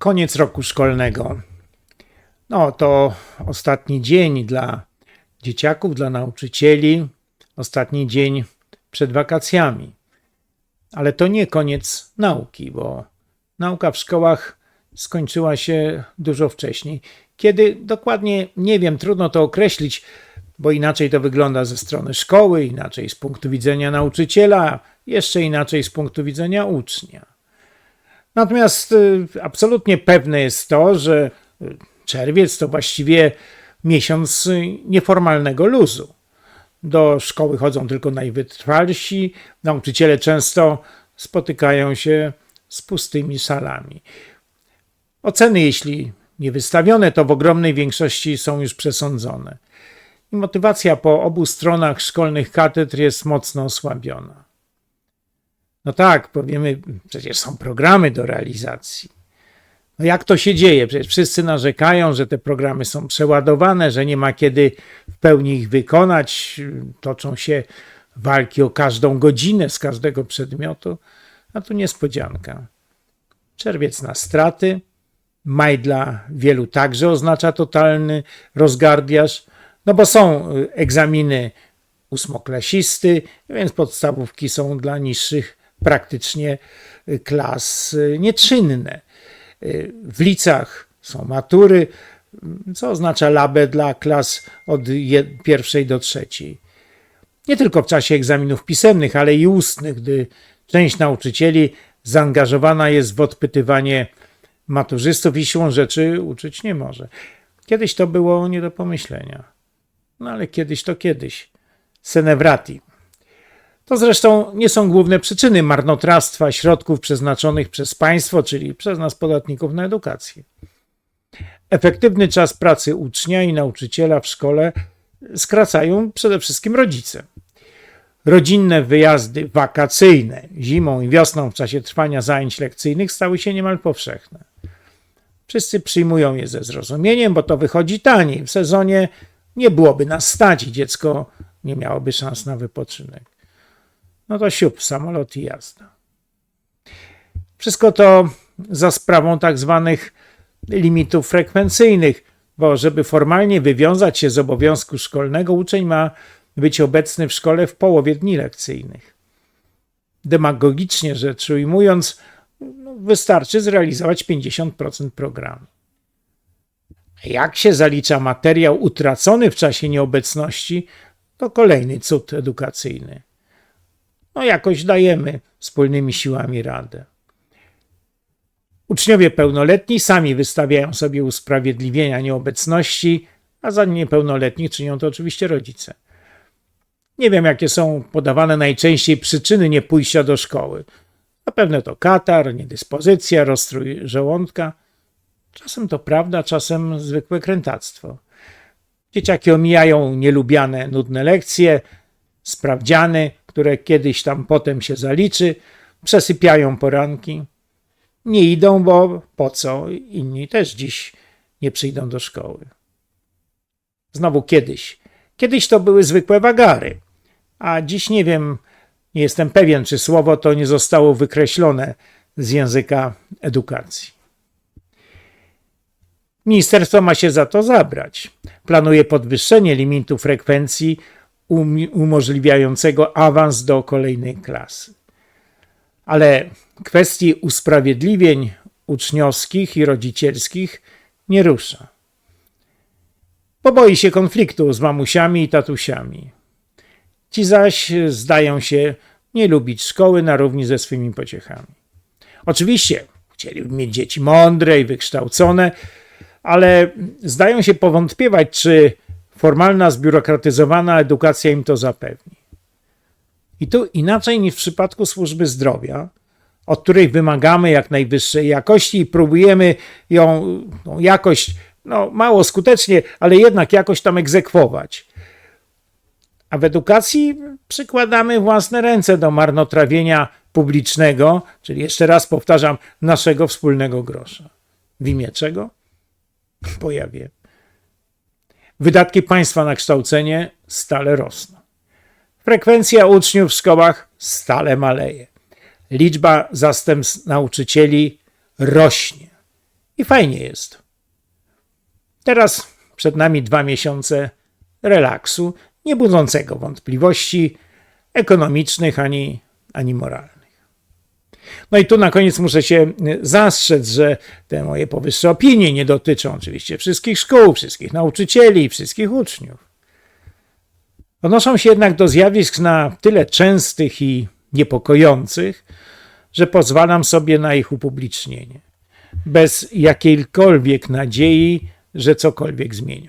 Koniec roku szkolnego. No to ostatni dzień dla dzieciaków, dla nauczycieli, ostatni dzień przed wakacjami. Ale to nie koniec nauki, bo nauka w szkołach skończyła się dużo wcześniej. Kiedy dokładnie nie wiem, trudno to określić, bo inaczej to wygląda ze strony szkoły, inaczej z punktu widzenia nauczyciela, jeszcze inaczej z punktu widzenia ucznia. Natomiast y, absolutnie pewne jest to, że y, czerwiec to właściwie miesiąc y, nieformalnego luzu. Do szkoły chodzą tylko najwytrwalsi, nauczyciele często spotykają się z pustymi salami. Oceny, jeśli nie wystawione, to w ogromnej większości są już przesądzone. I motywacja po obu stronach szkolnych katedr jest mocno osłabiona. No tak, powiemy, przecież są programy do realizacji. No jak to się dzieje? Przecież wszyscy narzekają, że te programy są przeładowane, że nie ma kiedy w pełni ich wykonać. Toczą się walki o każdą godzinę z każdego przedmiotu. A tu niespodzianka. Czerwiec na straty, maj dla wielu także oznacza totalny rozgardiaż, no bo są egzaminy ósmoklasisty, więc podstawówki są dla niższych praktycznie klas nieczynne. W licach są matury, co oznacza labę dla klas od pierwszej do trzeciej. Nie tylko w czasie egzaminów pisemnych, ale i ustnych, gdy część nauczycieli zaangażowana jest w odpytywanie maturzystów i siłą rzeczy uczyć nie może. Kiedyś to było nie do pomyślenia. No ale kiedyś to kiedyś. Senevrati. To zresztą nie są główne przyczyny marnotrawstwa środków przeznaczonych przez państwo, czyli przez nas podatników na edukację. Efektywny czas pracy ucznia i nauczyciela w szkole skracają przede wszystkim rodzice. Rodzinne wyjazdy wakacyjne zimą i wiosną w czasie trwania zajęć lekcyjnych stały się niemal powszechne. Wszyscy przyjmują je ze zrozumieniem, bo to wychodzi taniej. W sezonie nie byłoby nas stać i dziecko nie miałoby szans na wypoczynek no to siup, samolot i jazda. Wszystko to za sprawą tak zwanych limitów frekwencyjnych, bo żeby formalnie wywiązać się z obowiązku szkolnego, uczeń ma być obecny w szkole w połowie dni lekcyjnych. Demagogicznie rzecz ujmując, no, wystarczy zrealizować 50% programu. Jak się zalicza materiał utracony w czasie nieobecności, to kolejny cud edukacyjny no jakoś dajemy wspólnymi siłami radę. Uczniowie pełnoletni sami wystawiają sobie usprawiedliwienia nieobecności, a za niepełnoletnich czynią to oczywiście rodzice. Nie wiem, jakie są podawane najczęściej przyczyny niepójścia do szkoły. Zapewne to katar, niedyspozycja, rozstrój żołądka. Czasem to prawda, czasem zwykłe krętactwo. Dzieciaki omijają nielubiane, nudne lekcje, sprawdziany, które kiedyś tam potem się zaliczy, przesypiają poranki. Nie idą, bo po co? Inni też dziś nie przyjdą do szkoły. Znowu kiedyś. Kiedyś to były zwykłe wagary, a dziś nie wiem, nie jestem pewien, czy słowo to nie zostało wykreślone z języka edukacji. Ministerstwo ma się za to zabrać. Planuje podwyższenie limitu frekwencji umożliwiającego awans do kolejnej klasy. Ale kwestii usprawiedliwień uczniowskich i rodzicielskich nie rusza. Bo boi się konfliktu z mamusiami i tatusiami. Ci zaś zdają się nie lubić szkoły na równi ze swymi pociechami. Oczywiście chcieliby mieć dzieci mądre i wykształcone, ale zdają się powątpiewać, czy formalna, zbiurokratyzowana edukacja im to zapewni. I tu inaczej niż w przypadku służby zdrowia, od której wymagamy jak najwyższej jakości i próbujemy ją, tą jakość, no mało skutecznie, ale jednak jakoś tam egzekwować. A w edukacji przykładamy własne ręce do marnotrawienia publicznego, czyli jeszcze raz powtarzam, naszego wspólnego grosza. W imię czego? Pojawię. Wydatki państwa na kształcenie stale rosną. Frekwencja uczniów w szkołach stale maleje. Liczba zastępstw nauczycieli rośnie. I fajnie jest. Teraz przed nami dwa miesiące relaksu, nie budzącego wątpliwości ekonomicznych ani, ani moralnych. No i tu na koniec muszę się y, zastrzec, że te moje powyższe opinie nie dotyczą oczywiście wszystkich szkół, wszystkich nauczycieli, wszystkich uczniów. Odnoszą się jednak do zjawisk na tyle częstych i niepokojących, że pozwalam sobie na ich upublicznienie, bez jakiejkolwiek nadziei, że cokolwiek zmienią.